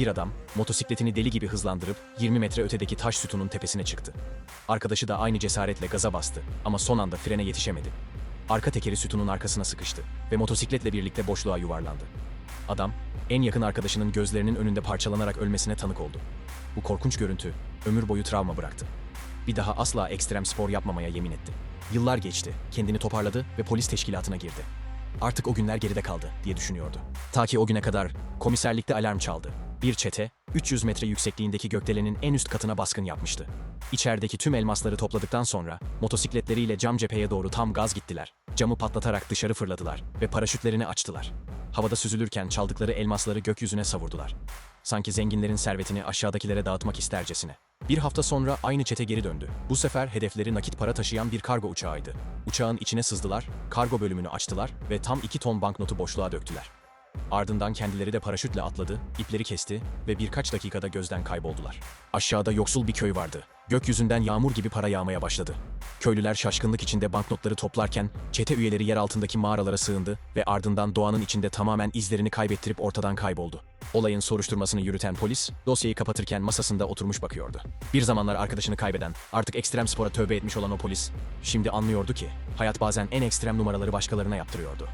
Bir adam motosikletini deli gibi hızlandırıp 20 metre ötedeki taş sütunun tepesine çıktı. Arkadaşı da aynı cesaretle gaza bastı ama son anda frene yetişemedi. Arka tekeri sütunun arkasına sıkıştı ve motosikletle birlikte boşluğa yuvarlandı. Adam, en yakın arkadaşının gözlerinin önünde parçalanarak ölmesine tanık oldu. Bu korkunç görüntü ömür boyu travma bıraktı. Bir daha asla ekstrem spor yapmamaya yemin etti. Yıllar geçti, kendini toparladı ve polis teşkilatına girdi. Artık o günler geride kaldı diye düşünüyordu. Ta ki o güne kadar komiserlikte alarm çaldı. Bir çete 300 metre yüksekliğindeki gökdelenin en üst katına baskın yapmıştı. İçerideki tüm elmasları topladıktan sonra motosikletleriyle cam cepheye doğru tam gaz gittiler. Camı patlatarak dışarı fırladılar ve paraşütlerini açtılar. Havada süzülürken çaldıkları elmasları gökyüzüne savurdular. Sanki zenginlerin servetini aşağıdakilere dağıtmak istercesine. Bir hafta sonra aynı çete geri döndü. Bu sefer hedefleri nakit para taşıyan bir kargo uçağıydı. Uçağın içine sızdılar, kargo bölümünü açtılar ve tam 2 ton banknotu boşluğa döktüler. Ardından kendileri de paraşütle atladı, ipleri kesti ve birkaç dakikada gözden kayboldular. Aşağıda yoksul bir köy vardı. Gökyüzünden yağmur gibi para yağmaya başladı. Köylüler şaşkınlık içinde banknotları toplarken çete üyeleri yer altındaki mağaralara sığındı ve ardından doğanın içinde tamamen izlerini kaybettirip ortadan kayboldu. Olayın soruşturmasını yürüten polis, dosyayı kapatırken masasında oturmuş bakıyordu. Bir zamanlar arkadaşını kaybeden, artık ekstrem spora tövbe etmiş olan o polis, şimdi anlıyordu ki hayat bazen en ekstrem numaraları başkalarına yaptırıyordu.